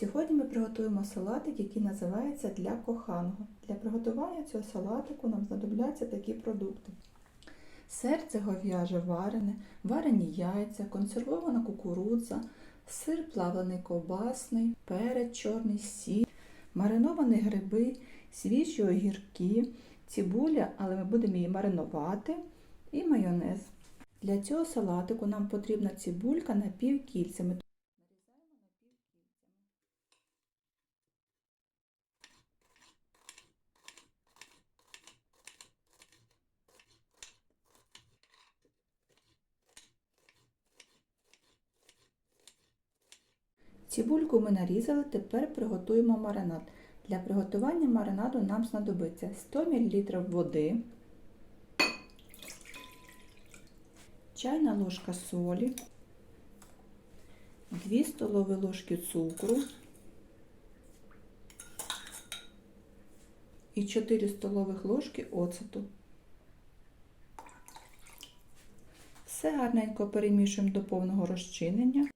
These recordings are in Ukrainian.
Сьогодні ми приготуємо салатик, який називається для коханого. Для приготування цього салатику нам знадобляться такі продукти: серце гов'яже варене, варені яйця, консервована кукурудза, сир плавлений ковбасний, перець чорний, сіль, мариновані гриби, свіжі огірки, цибуля, але ми будемо її маринувати, і майонез. Для цього салатику нам потрібна цибулька напівкільцями. Цибульку ми нарізали, тепер приготуємо маринад. Для приготування маринаду нам знадобиться 100 мл води, чайна ложка солі, 2 столові ложки цукру і 4 столових ложки оцету. Все гарненько перемішуємо до повного розчинення.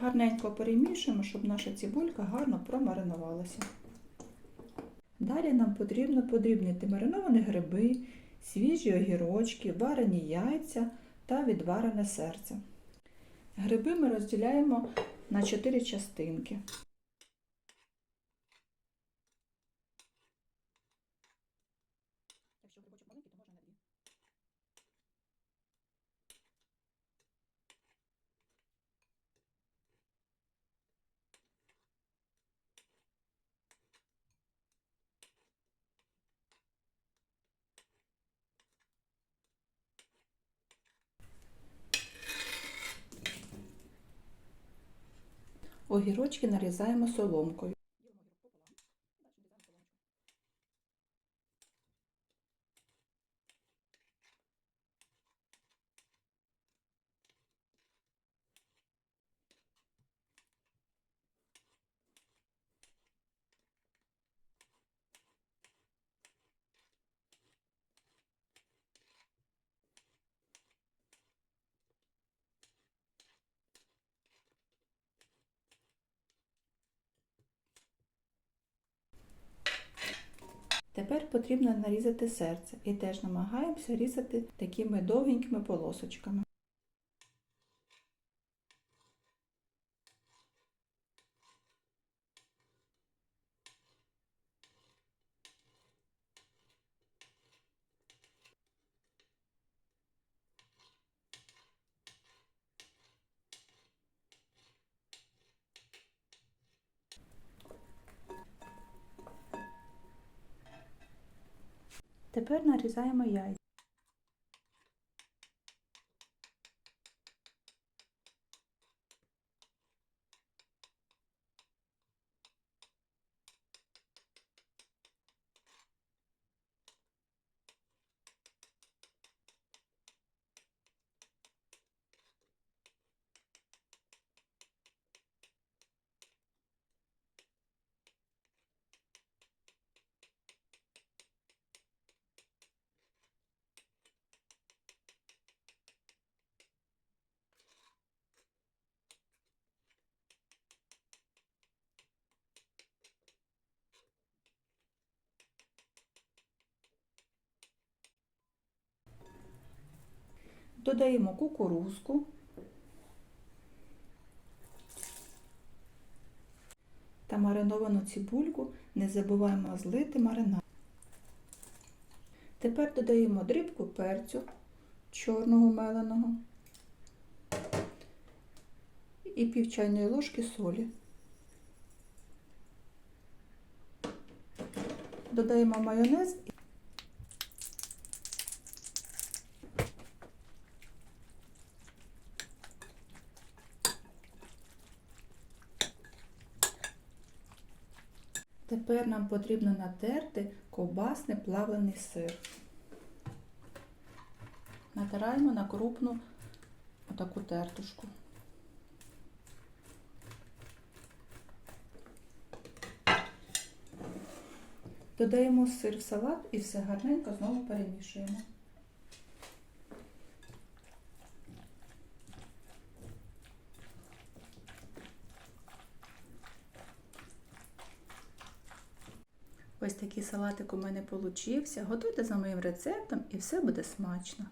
Гарненько перемішуємо, щоб наша цибулька гарно промаринувалася. Далі нам потрібно подрібнити мариновані гриби, свіжі огірочки, варені яйця та відварене серце. Гриби ми розділяємо на 4 частинки. Огірочки нарізаємо соломкою. Тепер потрібно нарізати серце і теж намагаємося різати такими довгенькими полосочками. Тепер нарізаємо яйця. Додаємо кукурузку. Та мариновану цибульку не забуваємо злити маринад. Тепер додаємо дрібку перцю чорного меленого і пів чайної ложки солі. Додаємо майонез Тепер нам потрібно натерти ковбасний плавлений сир. Натираємо на крупну отаку тертушку. Додаємо сир в салат і все гарненько знову перемішуємо. Ось такий салатик у мене получився. Готуйте за моїм рецептом і все буде смачно.